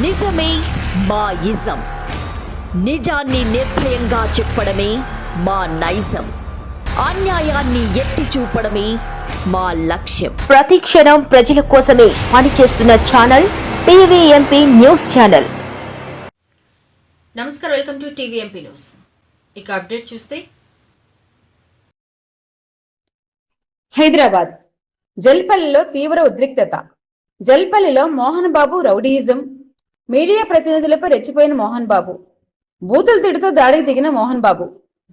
నిజమే మా ఇజం నిజాన్ని నిర్భయంగా చెప్పడమే మా నైజం. అన్యాయాన్ని ఎత్తి చూపడమే మా లక్ష్యం. ప్రతి క్షణం ప్రజల కోసమే పనిచేస్తున్న ఛానల్ టీవీఎంపీ న్యూస్ ఛానల్. నమస్కారం వెల్కమ్ టు టీవీఎంపీ న్యూస్. ఇక అప్డేట్ చూస్తే హైదరాబాద్. జల్పల్లిలో తీవ్ర ఉద్రిక్తత. జల్పల్లిలో మోహన్ బాబు రౌడీయిజం. మీడియా ప్రతినిధులపై రెచ్చిపోయిన మోహన్ బాబు. బూతులు తిడుతూ దాడికి దిగిన Mohan Babu.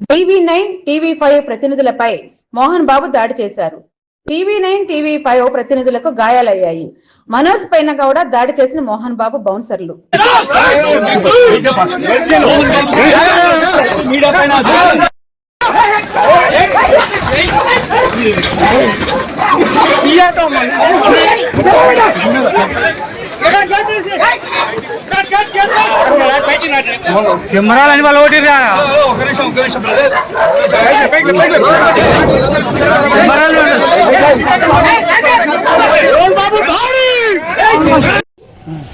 TV nine TV five ప్రతినిధులపై Mohan Babu దాడి చేశారు. టీవీ నైన్ టీవీ ఫైవ్ ప్రతినిధులకు గాయాలయ్యాయి. మనోజ్ పైన కూడా దాడి చేసిన మోహన్ బాబు బౌన్సర్లు. కెమెరాలని వాళ్ళు ఓటిరా ఒక నిమిషం ఒక నిమిషం బ్రదర్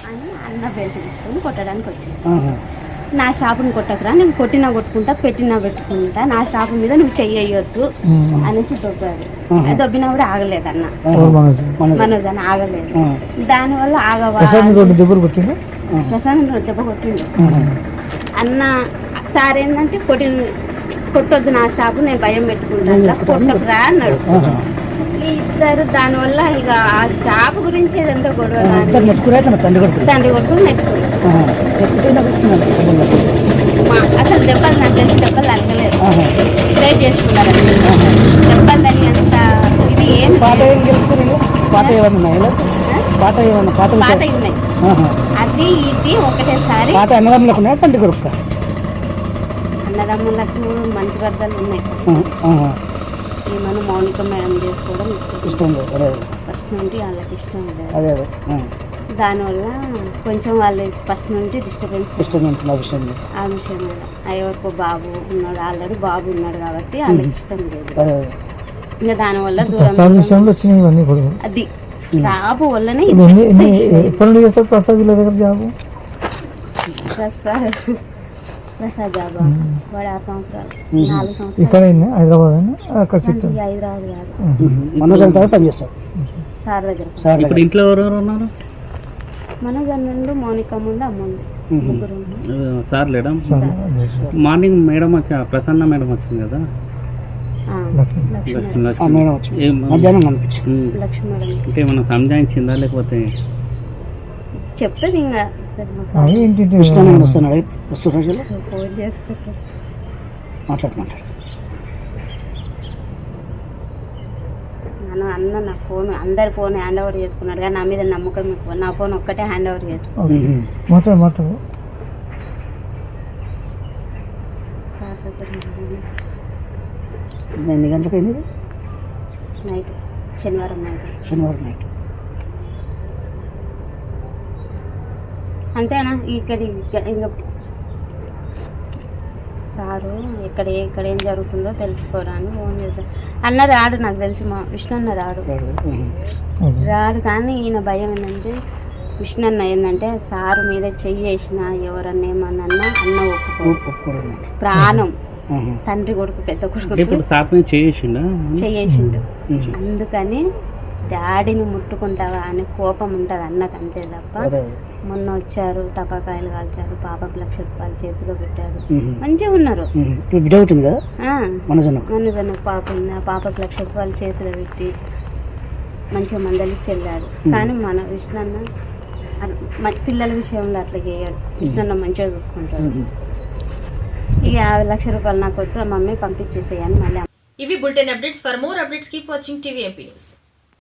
అని అన్న బెల్ట్ తీసుకొని కొట్టడానికి వచ్చింది నా షాపుని కొట్టకురా నేను కొట్టినా కొట్టుకుంటా పెట్టినా పెట్టుకుంటా నా షాపు మీద నువ్వు చెయ్యొద్దు అనేసి దొబ్బాడు అది దొబ్బినా కూడా ఆగలేదు అన్న మనోజ్ అన్న ఆగలేదు. దానివల్ల ఆగవా దెబ్బలు కొట్టింది ప్రశాంత్ దెబ్బ కొట్టిండు. అన్న సార్ ఏంటంటే కొట్టి కొట్టొద్దు నా షాపు నేను భయం పెట్టుకుంటా కొట్టకురా అన్నాడు. ఈ ఇద్దరు దానివల్ల ఇక ఆ షాప్ గురించి ఏదంతా గొడవ తండ్రి కొడుకు? నెట్టుకున్నాడు అసలు దెబ్బలు నాకు తెలిసి దెబ్బలు తగ్గలేదు. ప్రే చేసుకున్నారు దెబ్బలు తగినంత ఇది ఏం పాత పాత ఏమన్నా పాత ఏమన్నా పాత పాత? ఉన్నాయి. అది ఇది ఒకటేసారి. పాత అన్నదమ్ములకు ఉన్నాయా తండ్రి కొడుకు అన్నదమ్ములకు మంచి బద్దలు ఉన్నాయి. ఏమన్నా మౌనిక మేడం చేసుకోవడం ఇష్టం లేదు. ఫస్ట్ నుండి వాళ్ళకి ఇష్టం లేదు. అదే అదే ఆ. దానివల్ల కొంచెం వాళ్ళు ఫస్ట్ నుండి డిస్టర్బెన్స్ లేదు. ఆ విషయం మీద బాబు ఉన్నాడు ఆల్రెడీ బాబు ఉన్నాడు కాబట్టి వాళ్ళకి ఇష్టం లేదు. ఇంకా దానివల్ల దూరం విషయంలో వచ్చినాయి ఇవన్నీ అది. షాపు వల్లనే ఎప్పటి నుండి చేస్తారు ప్రసాద్ వీళ్ళ దగ్గర జాబు? ప్రసాద్. ప్రసాద్ జాబా? వాడు ఆరు సంవత్సరాలు. నాలుగు సంవత్సరాలు. ఇక్కడ అయింది హైదరాబాద్ అక్కడ చిత్తూరు హైదరాబాద్ కాదు. మనోజ్ అంతా సార్ దగ్గర. సార్ ఇప్పుడు ఇంట్లో ఎవరెవరు ఉన్నారు? మనోజ్ నుండి మౌనిక ముందు ముగ్గురు ఉన్నారు. సార్ లేడా? మార్నింగ్ మేడం వచ్చా ప్రసన్న మేడం వచ్చింది కదా ఆ, లక్ష్మి లక్ష్మీ ఆ మేడం వచ్చి మధ్యాహ్నం కనిపించింది. సంజాయించిందా లేకపోతే? చెప్తుంది ఇంకా. సరే మా సార్ అవి ఏంటి వస్తున్నాడు వస్తున్నాడు ఫోన్ చేస్తే మాట్లాడు మాట్లాడు నన్ను అన్న నా ఫోన్ అందరి ఫోన్ హ్యాండ్ ఓవర్ చేసుకున్నాడు కానీ నా మీద నమ్మకం ఎక్కువ. నా ఫోన్ ఒక్కటే హ్యాండ్ ఓవర్ చేసుకున్నాడు మాట్లాడు ఎన్ని గంటలకు అయింది? నైట్. శనివారం నైట్. శనివారం నైట్. అంతేనా? ఇక్కడ ఇంకా సారు ఎక్కడ ఎక్కడ ఏం జరుగుతుందో తెలుసుకోరాని ఫోన్ చేద్దాం అన్న రాడు నాకు తెలిసి మా విష్ణు అన్న రాడు. రాడు కానీ ఈయన భయం ఏంటంటే విష్ణు అన్న ఏంటంటే సారు మీద చెయ్యి వేసిన ఎవరన్నా ఏమన్నా అన్న ఒప్పుకో ప్రాణం. తండ్రి కొడుకు పెద్ద కొడుకు చేసిండా అందుకని డాడీని ముట్టుకుంటావా అనే కోపం ఉంటుంది అన్నకు అంతే తప్ప. మొన్న వచ్చారు టపాకాయలు కాల్చారు పాపకు లక్ష రూపాయలు చేతిలో పెట్టారు. మంచిగా ఉన్నారు. ఉమ్. ఇప్పుడు బిడ్డ ఉంటుంది కదా ఆ, మనోజ్ అన్నకు నన్ను జన పాప ఉంది. ఆ పాపకు లక్ష రూపాయలు చేతిలో పెట్టి మంచిగా మందలికి వెళ్ళాడు కానీ మన విష్ణన్న పిల్లల విషయంలో అట్లా చేయడు. విష్ణన్న మంచిగా చూసుకుంటాడు. ఇక యాభై లక్ష రూపాయలు నాకు వద్దు మమ్మీ పంపించేసేయని మళ్ళీ ఇవి bulletin updates. For more updates keep watching TVMP news